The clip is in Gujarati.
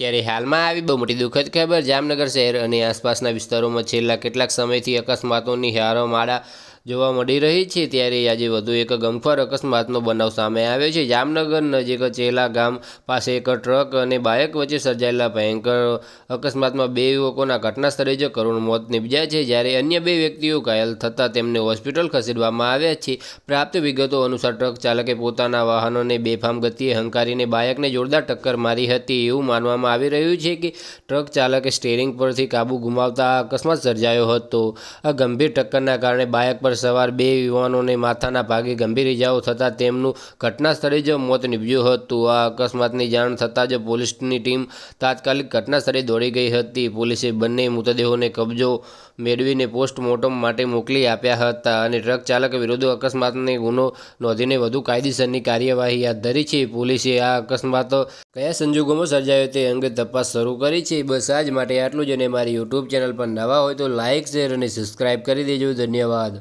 ત્યારે હાલમાં આવી બહુ મોટી દુઃખદ ખબર. જામનગર શહેર અને આસપાસના વિસ્તારોમાં છેલ્લા કેટલાક સમયથી અકસ્માતોની હારોમાળા જોવા મળી રહી છે, ત્યારે આજે વધુ એક ગમખોર અકસ્માતનો બનાવ સામે આવ્યો છે. જામનગર નજીક ચેલા ગામ પાસે એક ટ્રક અને બાઇક વચ્ચે સર્જાયેલા ભયંકર અકસ્માતમાં બે યુવકોના ઘટના સ્થળે જ કરુણ મોત નીપજ્યા છે. જ્યારે અન્ય બે વ્યક્તિઓ ઘાયલ થતાં તેમને હોસ્પિટલ ખસેડવામાં આવ્યા છે. પ્રાપ્ત વિગતો અનુસાર ટ્રક ચાલકે પોતાના વાહનોને બેફામ ગતિએ હંકારીને બાઇકને જોરદાર ટક્કર મારી હતી એવું માનવામાં આવી રહ્યું છે કે ટ્રક ચાલકે સ્ટેરિંગ પરથી કાબુ ગુમાવતા અકસ્માત સર્જાયો હતો. આ ગંભીર ટક્કરના કારણે બાઇક પર સવાર બે યુવાનોને માથાના ભાગે ગંભીર ઇજાઓ થતાં તેમનું ઘટના સ્થળે જ મોત નીપજ્યું હતું. આ અકસ્માતની જાણ થતાં જ પોલીસની ટીમ તાત્કાલિક ઘટના સ્થળે દોડી ગઈ હતી. પોલીસે બંને મૃતદેહોને કબજો મેળવીને પોસ્ટમોર્ટમ માટે મોકલી આપ્યા હતા અને ટ્રક ચાલક વિરુદ્ધ અકસ્માતને ગુનો નોંધીને વધુ કાયદેસરની કાર્યવાહી હાથ ધરી છે. પોલીસે આ અકસ્માત કયા સંજોગોમાં સર્જાયો તે અંગે તપાસ શરૂ કરી છે. બસ આજ માટે આટલું જ અને મારી યુટ્યુબ ચેનલ પર નવા હોય તો લાઇક શેર અને સબસ્ક્રાઇબ કરી દેજો. ધન્યવાદ.